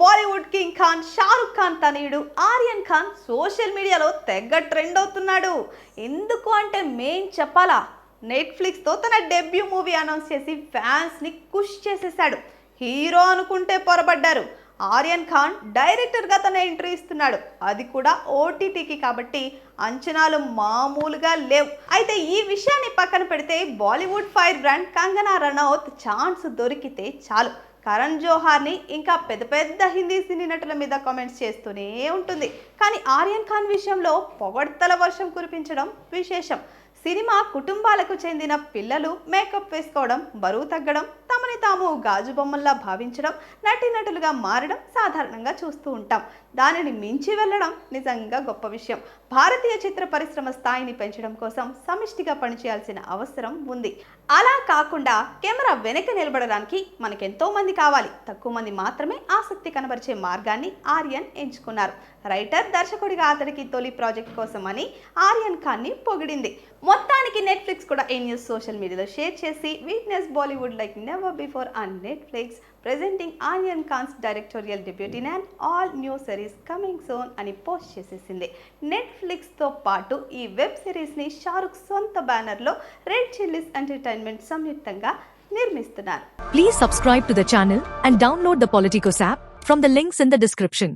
Bollywood king Khan Shahrukh Khan తనయుడు Aryan Khan social మీడియాలో తెగ ట్రెండ్ అవుతున్నాడు. ఎందుకు అంటే మెయిన్ చెప్పాలా నెట్ఫ్లిక్స్తో తన డెబ్యూ మూవీ అనౌన్స్ చేసి ఫ్యాన్స్ని ఖుష్ చేసేసాడు హీరో అనుకుంటే పొరబడ్డారు. ఆర్యన్ ఖాన్ డైరెక్టర్గా తన ఎంట్రీ ఇస్తున్నాడు. అది కూడా ఓటీటీకి కాబట్టి అంచనాలు మామూలుగా లేవు. అయితే ఈ విషయాన్ని పక్కన పెడితే Bollywood fire brand Kangana Ranaut chance దొరికితే చాలు. కరణ్ జోహార్ని ఇంకా పెద్ద పెద్ద హిందీ సినీ నటుల మీద కామెంట్స్ చేస్తూనే ఉంటుంది. కానీ ఆర్యన్ ఖాన్ విషయంలో పొగడ్తల వర్షం కురిపించడం విశేషం. సినిమా కుటుంబాలకు చెందిన పిల్లలు మేకప్ వేసుకోవడం బరువు తగ్గడం తమని తాము గాజు బొమ్మల్లా భావించడం నటీనటులుగా మారడం సాధారణంగా చూస్తూ ఉంటాం. దానిని మించి వెళ్ళడం నిజంగా గొప్ప విషయం. భారతీయ చిత్ర పరిశ్రమ స్థాయిని పెంచడం కోసం సమిష్టిగా పనిచేయాల్సిన అవసరం ఉంది. అలా కాకుండా కెమెరా వెనక నిలబడడానికి మనకెంతో మంది కావాలి. తక్కువ మంది మాత్రమే ఆసక్తి కనబరిచే మార్గాన్ని ఆర్యన్ ఎంచుకున్నారు. రైటర్ దర్శకుడిగా అతడికి తొలి ప్రాజెక్ట్ కోసం అని ఆర్యన్ ఖాన్ని పొగిడింది. మొత్తానికి నెట్ఫ్లిక్స్ కూడా ఏ న్యూస్ సోషల్ మీడియాలో షేర్ చేసి weakness Bollywood like never before on Netflix presenting Aryan Khan's directorial debut and all new series coming soon అని పోస్ట్ చేసేసింది. నెట్ఫ్లిక్స్తో పాటు ఈ వెబ్ సిరీస్ని షారుఖ్ సొంత బ్యానర్లో రెడ్ చిల్లీస్ ఎంటర్టైన్మెంట్ సంయుక్తంగా నిర్మిస్తున్నారు. Please subscribe to the channel and download the Politikos app from the links in the description